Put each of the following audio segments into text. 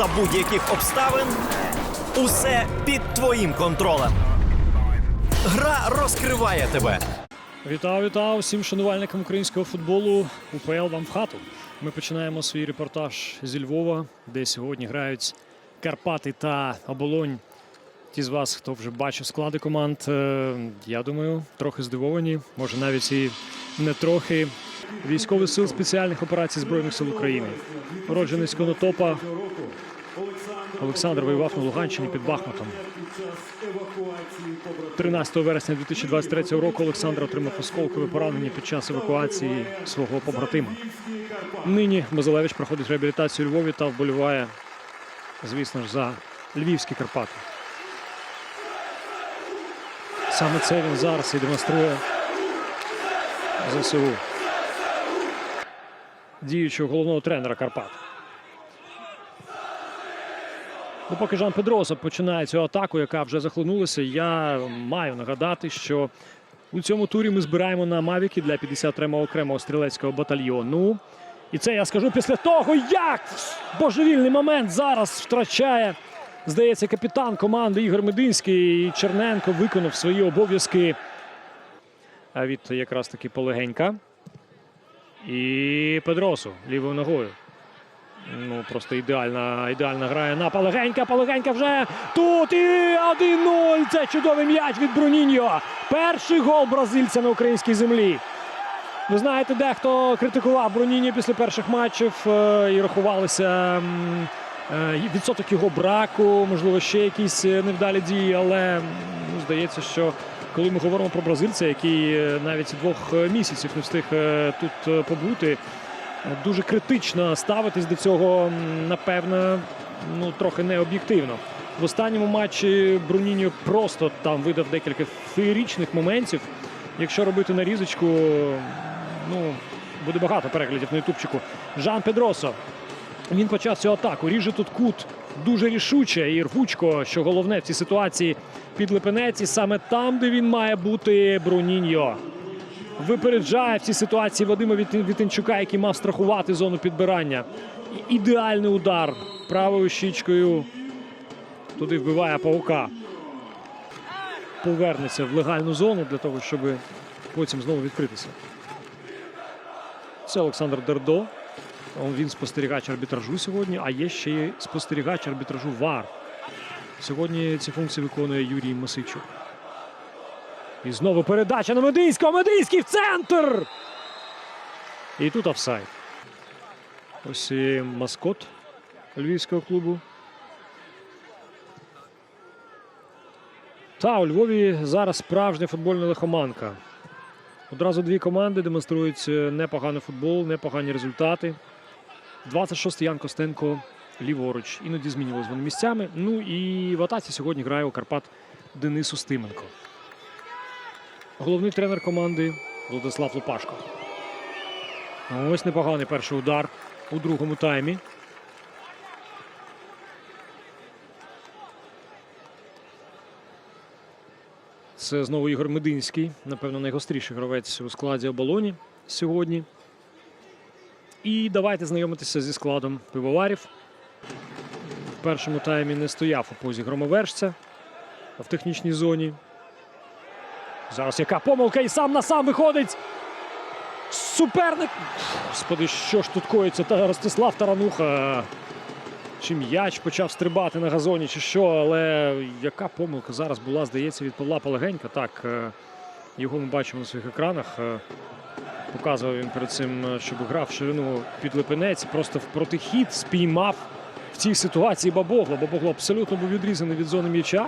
за будь-яких обставин. Усе під твоїм контролем. Гра розкриває тебе. Вітаю, вітаю всім шанувальникам українського футболу. УПЛ вам в хату. Ми починаємо свій репортаж зі Львова, де сьогодні грають Карпати та Оболонь. Ті з вас, хто вже бачив склади команд, е, я думаю, трохи здивовані, може навіть і не трохи. Військових сил спеціальних операцій Збройних сил України. Уродженець Конотопа Олександр воював на Луганщині під Бахмутом. 13 вересня 2023 року Олександр отримав осколкове поранення під час евакуації свого побратима. Нині Мазалевич проходить реабілітацію у Львові та вболіває, звісно ж, за львівські Карпати. Саме це він зараз і демонструє ЗСУ. Діючого головного тренера Карпат. Ну, поки Жан Педросо починає цю атаку, яка вже захлинулася, я маю нагадати, що у цьому турі ми збираємо на Мавіки для 53-го окремого стрілецького батальйону. І це я скажу після того, як божевільний момент зараз втрачає, здається, капітан команди Ігор Мединський. І Черненко виконав свої обов'язки. Від якраз таки полегенька. І Педросу лівою ногою. Ну, просто ідеальна, ідеальна грає на Палегенька. Палегенька вже тут і 1-0. Це чудовий м'яч від Бруніньо. Перший гол бразильця на українській землі. Ви знаєте, дехто критикував Бруніньо після перших матчів е, і рахувалися е, відсоток його браку, можливо, ще якісь е, невдалі дії. Але ну, здається, що коли ми говоримо про бразильця, який е, навіть двох е, місяців не встиг е, тут побути. Дуже критично ставитись до цього, напевно, ну трохи необ'єктивно. В останньому матчі Бруніньо просто там видав декілька феєрічних моментів. Якщо робити нарізочку, ну буде багато переглядів на ютубчику. Жан Педросо. Він почав цю атаку. Ріже тут кут дуже рішуче і рвучко, що головне в цій ситуації під Липенець. І саме там, де він має бути Бруніньо випереджає в цій ситуації Вадима Вітинчука, який мав страхувати зону підбирання. І ідеальний удар правою щічкою. Туди вбиває паука. Повернеться в легальну зону для того, щоб потім знову відкритися. Це Олександр Дердо. Він спостерігач арбітражу сьогодні, а є ще й спостерігач арбітражу ВАР. Сьогодні ці функції виконує Юрій Масичук. І знову передача на Мединського. Мединський в центр. І тут офсайд. Ось і маскот львівського клубу. Та у Львові зараз справжня футбольна лихоманка. Одразу дві команди демонструють е, непоганий футбол, непогані результати. 26-й Ян Костенко ліворуч. Іноді змінювалися вони місцями. Ну і в атаці сьогодні грає у Карпат Денис Устименко. Головний тренер команди Владислав Лупашко. Ось непоганий перший удар у другому таймі. Це знову Ігор Мединський, напевно, найгостріший гравець у складі оболоні сьогодні. І давайте знайомитися зі складом пивоварів. В першому таймі не стояв у позі громовержця в технічній зоні. Зараз яка помилка і сам на сам виходить. Суперник. Господи, що ж тут коїться? Та Ростислав Тарануха. Чи м'яч почав стрибати на газоні, чи що, але яка помилка зараз була, здається, від Павла Полегенька. Так, е, його ми бачимо на своїх екранах. Показував він перед цим, е, щоб грав ширину під Липинець. Просто в протихід спіймав в цій ситуації Бабогло. Бабогло абсолютно був відрізаний від зони м'яча.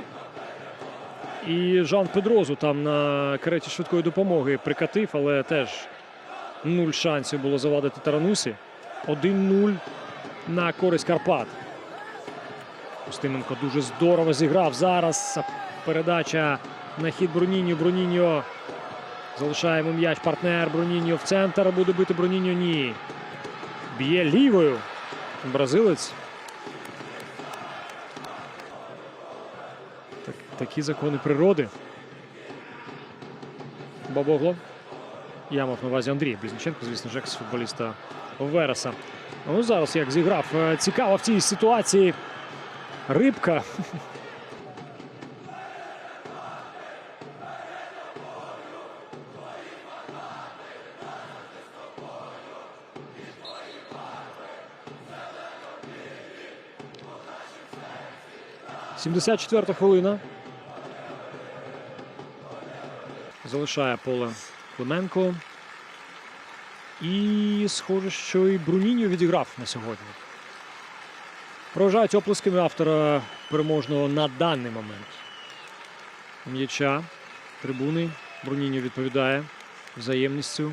І Жан Педрозу там на кареті швидкої допомоги прикатив, але теж нуль шансів було завадити Таранусі. 1-0 на користь Карпат. Устименко дуже здорово зіграв зараз. Передача на хід Бруніньо. Бруніньо залишаємо м'яч. Партнер Бруніньо в центр. Буде бити Бруніньо. Ні. Б'є лівою. Бразилець. Так, такі закони природи. Бабогло. Я мав на увазі Андрія Близніченко, звісно ж, екс-футболіста Вереса. Ну, зараз як зіграв е, цікаво в цій ситуації. Рибка. Сімдесят четверта хвилина. Залишає поле Клименко. І схоже, що і Бруніньо відіграв на сьогодні. Проважають оплесками автора переможного на даний момент. М'яча, трибуни. Бруніньо відповідає взаємністю.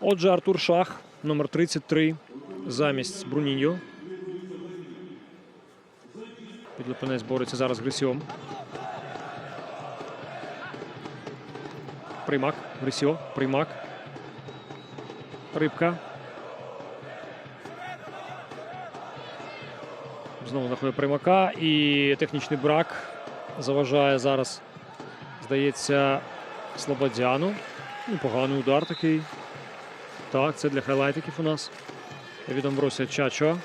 Отже, Артур Шах, номер 33, замість Бруніньо. Підлипинець бореться зараз з Грисьом. Приймак, Грисьо, приймак. Рибка. Знову знаходить приймака і технічний брак заважає зараз, здається, Слободяну. Ну, поганий удар такий. Так, це для хайлайтиків у нас. Від Чачо.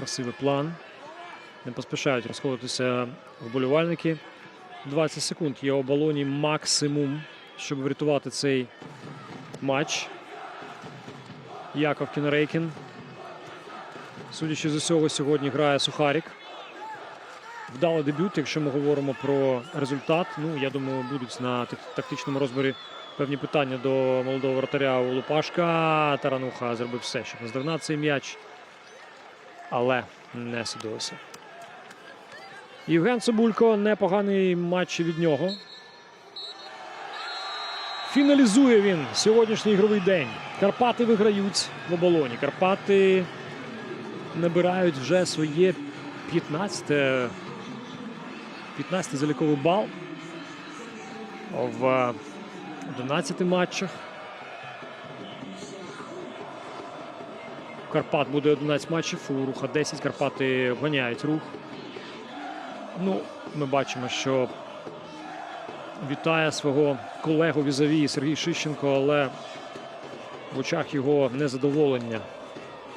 Красивий план. Не поспішають розходитися вболівальники. 20 секунд є у балоні максимум, щоб врятувати цей матч. Яков Кінрейкін. Судячи з усього, сьогодні грає Сухарік. Вдалий дебют, якщо ми говоримо про результат. Ну, я думаю, будуть на тактичному розборі певні питання до молодого вратаря у Лупашка. Тарануха зробив все, щоб наздогнати цей м'яч. Але не судилося. Євген Цибулько непоганий матч від нього. Фіналізує він сьогоднішній ігровий день. Карпати виграють в оболоні. Карпати набирають вже своє 15 15 заліковий бал в 11 матчах. Карпат буде 11 матчів, у Руха 10. Карпати обганяють рух. Ну, ми бачимо, що вітає свого колегу візаві Сергій Шищенко, але в очах його незадоволення.